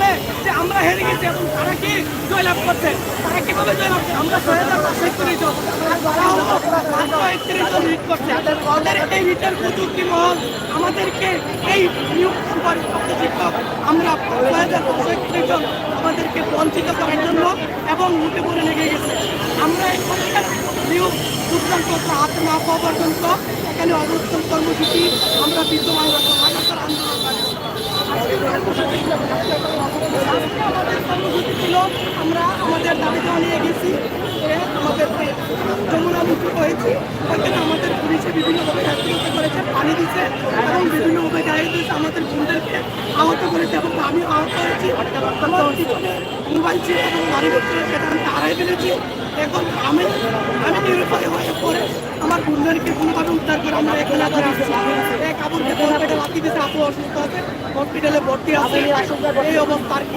বলে যে আমরা হেরে গেছি এবং তারা কি জয়লাভ করছে? তারা কীভাবে জয়লাভ আমরা ছয় হাজার করছে। তাদের এই হিটের প্রযুক্তি মহল, আমাদেরকে এই নিয়োগ শিক্ষক আমরা আমাদেরকে বঞ্চিত করার জন্য এবং মুঠে করে লেগে গেছে। আমরা এখানকার নিয়োগ যোগদানপত্র হাতে না পাওয়া পর্যন্ত এখানে অবস্থান কর্মসূচি আমরা বিদ্যমান রাখব। আন্দোলন আমরা আমাদের দাবিতে অনেক গেছি আমাদের যমুনা মুক্ত হয়েছি বিভিন্নভাবে হস্তক্ষেপ করেছে, পানি দিচ্ছে এবং বিভিন্নভাবে গাড়ি দিয়েছে আমাদের বোনদেরকে আহত করেছে, এবং আমি আহত হয়েছি। মোবাইল এবং গাড়ি করছে সেটা আমি ফেলেছি। এখন আমি আমি নিরুপায় হয়ে পড়ে, আমার বোনদেরকে কোনোভাবে উদ্ধার করে আমরা এখানে আবার আসছি। এক আবুকে হসপিটাল লাঠি দিয়েছে, আপু অসুস্থ আছে হসপিটালে ভর্তি আছে। এই অবস্থা আর কি।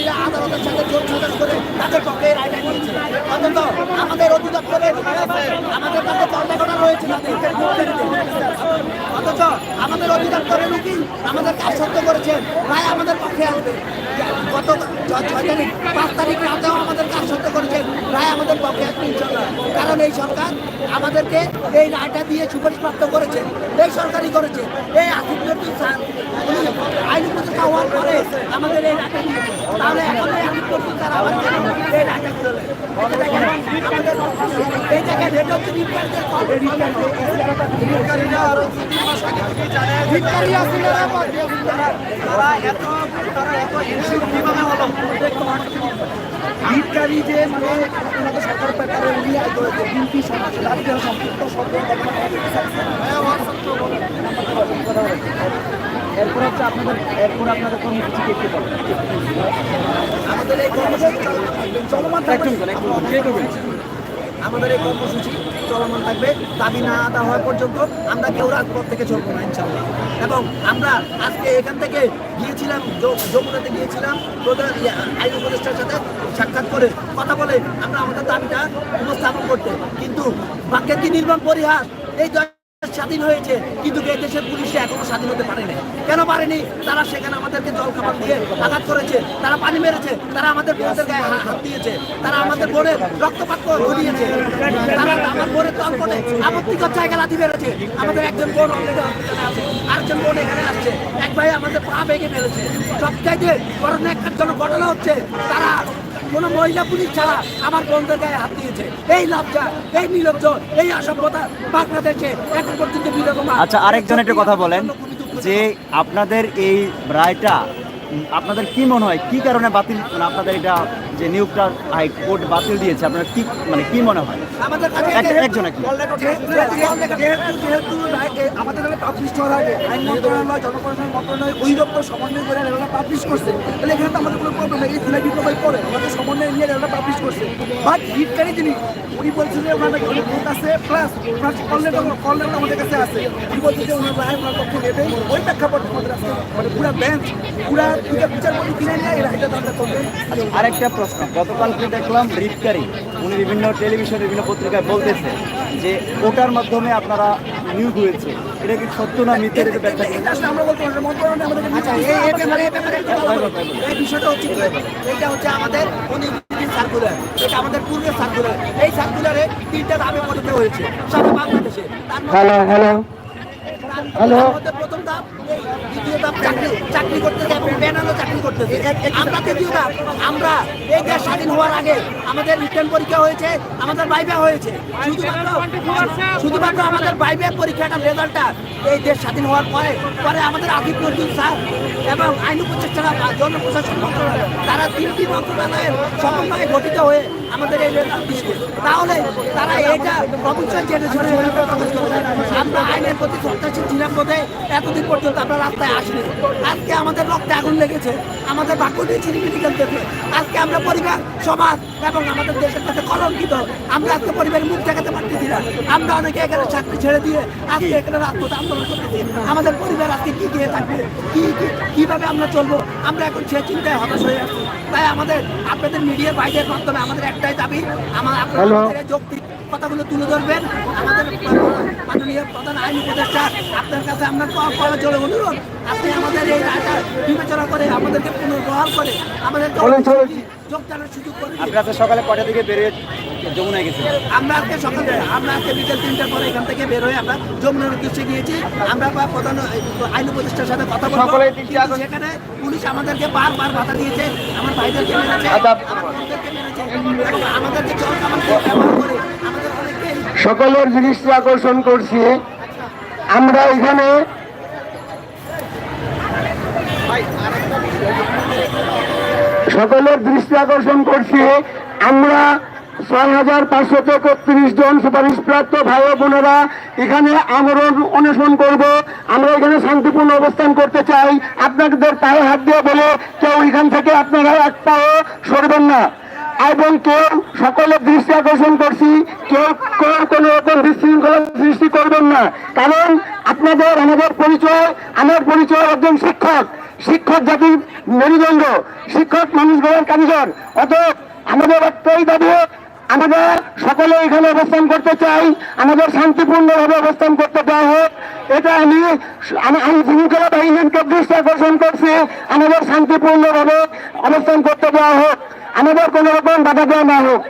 বিজ্ঞানীরা আদালতের সাথে জোর সাজস করে তাদের পক্ষে রায়টা নিয়েছে অন্তত আমাদের অধিদপ্তরের আমাদের কাছে কর্মকর্তা রয়েছে অথচ আমাদের অধিদপ্তরের উকিল আমাদের কাজ সত্য করেছেন, রায় আমাদের পক্ষে আসবে। গত ছয় তারিখ, পাঁচ তারিখ রাতেও আমাদের কাজ সত্য করেছেন, রায় আমাদের পক্ষে কারণ এই সরকার আমাদেরকে এই রায়টা দিয়ে সুপারিশপ্রাপ্ত করেছে, এই সরকারই করেছে। এই আসিফ নজরুল আইন উপদেষ্টা হওয়ার পরে আমাদের এই রায়টা দিয়েছে। তাহলে এখন এই আসিফ নজরুল স্যার আবার এই রায়টা এই জায়গায় আছে না ভিক্ষারি যে মানে ওনাদের সরকার ব্যাপারে উনি আয় করেছে বিএনপি সমাজ রাজ্যের যারা সম্পৃক্ত সরকার এরপর হচ্ছে আপনাদের এরপর আপনাদের কর্মসূচি কে পাবেন আমাদের এই কর্মসূচি চলমান আমাদের এই কর্মসূচি চলমান থাকবে। দাবি না আদা হওয়া পর্যন্ত আমরা কেউ রাজপথ থেকে চলবো না ইনশাল্লাহ এবং আমরা আজকে এখান থেকে গিয়েছিলাম যমুনাতে গিয়েছিলাম, প্রধান আইন উপদেষ্টার সাথে সাক্ষাৎ করে কথা বলে আমরা আমাদের দাবিটা উপস্থাপন করতে। কিন্তু বাক্যের কি নির্মম পরিহাস? এই স্বাধীন হয়েছে, কিন্তু এই দেশের পুলিশে এখনও স্বাধীন হতে পারেনি। কেন পারেনি? তারা সেখানে আমাদেরকে জল খাবার দিয়ে আঘাত করেছে, তারা পানি মেরেছে, তারা আমাদের বোনদের গায়ে হাত দিয়েছে, তারা আমাদের বোনের রক্তপাত করে ঘুরিয়েছে তারা আমার বোনের তলপটে আপত্তিকর জায়গা লাথি মেরেছে। আমাদের একজন বোন আছে আরেকজন বোন এখানে আসছে। এক ভাই আমাদের পা ভেঙে ফেলেছে। সবচাইতে বড় একজনের ঘটনা হচ্ছে, তারা কোন মহিলা পুলিশ ছাড়া আমার বন্ধের গায়ে হাত দিয়েছে। এই লজ্জা এই নিলজ্জ এই অসভ্যতা বাংলাদেশে এখন পর্যন্ত আচ্ছা আরেকজন একটু কথা বলেন, যে আপনাদের এই রায়টা, আপনাদের কি মনে হয়, কি কারণে বাতিল মানে আপনাদের এটা যে নিয়োগটা হাইকোর্ট বাতিল দিয়েছে আপনার কি মানে কি মনে হয়? আমাদের কাছে একজন। যেহেতু আমাদের নামে পাবলিশ করা আইন মন্ত্রণালয় জনপ্রশাসন মন্ত্রণালয় অধিদপ্তর সমন্বয় করে রেলটা পাবলিশ করছে। তাহলে এখানে তো আমাদের কোনো প্রবলেম নেই। এই ফিলাই বিপ্লবাই করে আমাদের সমন্বয় নিয়ে পাবলিশ করছে। বাট হিটকারী যিনি উনি বলছেন যে ওনার নাকি অনেক ভোট আছে plus owner call letter call letter আমাদের কাছে আছে। উনি বলছেন যে ওনার রায় ওনার পক্ষে নেবে। ওই প্রেক্ষাপটে আমাদের আজকে মানে পুরা বেঞ্চ পুরা বিচারপতি কিনে নিয়ে করবেন আরেকটা প্রশ্ন গতকালকে দেখলাম? রিপকারি উনি বিভিন্ন টেলিভিশন বিভিন্ন পত্রিকায় বলতেছে যে ওটার মাধ্যমে আপনারা নিয়োগ হয়েছে। এটা কি সত্য না মিথ্যে? এটা ব্যাখ্যা আমরা বলতে আচ্ছা এই বিষয়টা হচ্ছে এটা হচ্ছে আমাদের সার্কুলার এটা আমাদের পূর্বের সার্কুলার এই সার্কুলারে তিনটা হয়েছে সারা বাংলাদেশে। Hello hello hello. প্রথম দ্বিতীয় চাকরি চাকরি করতেছে এবং বেনানো চাকরি করতেছে। আমরা তৃতীয় আমরা এই দেশ স্বাধীন হওয়ার আগে আমাদের রিটার্ন পরীক্ষা হয়েছে, আমাদের বাইবা হয়েছে। শুধুমাত্র শুধুমাত্র আমাদের বাইবে পরীক্ষাটার রেজাল্টটা এই দেশ স্বাধীন হওয়ার পরে পরে আমাদের আফিফ নজরুল এবং আইন উপদেষ্টারা বা জনপ্রশাসন মন্ত্রণালয়, তারা তিনটি মন্ত্রণালয়ের সমন্বয়ে গঠিত হয়ে আমাদের এই রেজাল্ট দিচ্ছে তাহলে তারা এটা প্রফেসর জেনারেশনে আমরা আইনের প্রতি শ্রদ্ধাশীল ছিলাম এতদিন পর্যন্ত আমরা রাস্তায় আসিনি। আজকে আমাদের রক্তে আগুন লেগেছে আমাদের বাক্য দিয়ে চিনিমিনি খেলতেছে আজকে আমরা পরিবার সমাজ এবং আমাদের দেশের কাছে কলঙ্কিত। আমরা আজকে পরিবারের মুখ দেখাতে পারতেছি না। আমরা অনেকে এখানে চাকরি ছেড়ে দিয়ে আজকে এখানে রাজপথে আন্দোলন করতেছি। আমাদের পরিবার আজকে কি দিয়ে থাকবে? কি কি- কীভাবে আমরা চলবো? আমরা এখন সে চিন্তায় হতাশ হয়ে আছি। তাই আমাদের আপনাদের মিডিয়ার বাইরের মাধ্যমে আমাদের একটাই দাবি আমার আপনারা যৌক্তিক কথাগুলো তুলে ধরবেন। আমাদের মাননীয় প্রধান আইন উপদেষ্টা আপনার কাছে আমরা অনুরোধ আপনি আমাদের এই রায়টা বিবেচনা করে আমাদেরকে পুনর্বহাল করে আমাদের যোগদানের সুযোগ করে দিন। আপনারা তো সকালে কটা থেকে বেরিয়ে যমুনায় গেছিলেন আমরা আজকে সকালে আমরা আজকে বিকেল তিনটার পরে এখান থেকে বের হয়ে আমরা যমুনার উদ্দেশ্যে গিয়েছি। আমরা বা প্রধান আইন উপদেষ্টার সাথে কথা বলব। সেখানে পুলিশ আমাদেরকে বারবার বাধা দিয়েছে। আমার ভাইদেরকে মেরেছে। এবং আমাদেরকে জল কামান করে আমাদের সকলের দৃষ্টি আকর্ষণ করছি। আমরা এখানে সকলের দৃষ্টি আকর্ষণ করছি। আমরা ছয় হাজার পাঁচশো একত্রিশ জন সুপারিশপ্রাপ্ত ভাই বোনেরা এখানে আমরণ অন্বেষণ করব। আমরা এখানে শান্তিপূর্ণ অবস্থান করতে চাই। আপনাদের পায়ে হাত দিয়ে বলে কেউ এখান থেকে আপনারা এক পাও সরবেন না। এবং কেউ সকলের দৃষ্টি আকর্ষণ করছি, কেউ কেউ কোনো রকম বিশৃঙ্খলা সৃষ্টি করবেন না। কারণ আপনাদের, আমাদের পরিচয়, আমার পরিচয় একজন শিক্ষক। শিক্ষক জাতির মেরুদণ্ড, শিক্ষক মানুষ গড়ের কারিগর। অতএব আমাদের একটাই দাবি আমরা সকলে এখানে অবস্থান করতে চাই, আমাদের শান্তিপূর্ণভাবে অবস্থান করতে দেওয়া হোক। এটা আমি আমি- আমি শৃঙ্খলা বাহিনীকে দৃষ্টি আকর্ষণ করছি, আমাদের শান্তিপূর্ণভাবে অবস্থান করতে দেওয়া হোক। আমাদের কোনো রকম বাধা দেওয়া না হোক।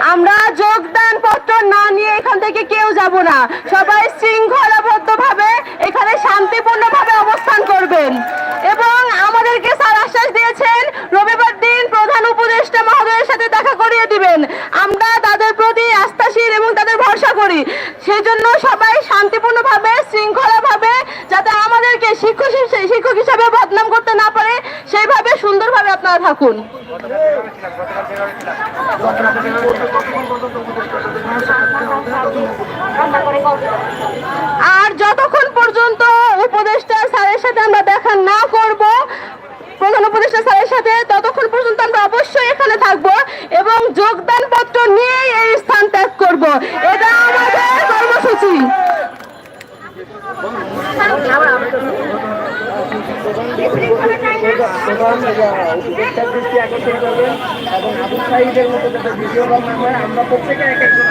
আমরা যোগদান পত্র না নিয়ে এখান থেকে কেউ যাব না। সবাই শৃঙ্খলাবদ্ধ ভাবে এখানে শান্তিপূর্ণ ভাবে অবস্থান করবেন এবং আমাদেরকে স্যার আশ্বাস দিয়েছেন রবিবার দিন প্রধান উপদেষ্টা মহোদয়ের সাথে দেখা করিয়ে দিবেন আমরা তাদের প্রতি আস্থাশীল এবং তাদের ভরসা করি। সেই জন্য সবাই শান্তিপূর্ণ ভাবে শৃঙ্খলা ভাবে যাতে আমাদেরকে শিক্ষক শিক্ষক হিসাবে বদনাম করতে না পারে, সেইভাবে সুন্দরভাবে আপনারা থাকুন। আর যতক্ষণ পর্যন্ত উপদেষ্টা স্যারের সাথে আমরা দেখা না করব, প্রধান উপদেষ্টা স্যারের সাথে, ততক্ষণ পর্যন্ত আমরা অবশ্যই এখানে থাকব এবং যোগদান পত্র নিয়েই এই স্থান ত্যাগ করব। এটা আমাদের কর্মসূচি এবং আবু সাইদের মতো ভিডিও বানানো হয় আমরা প্রত্যেকে এক একজন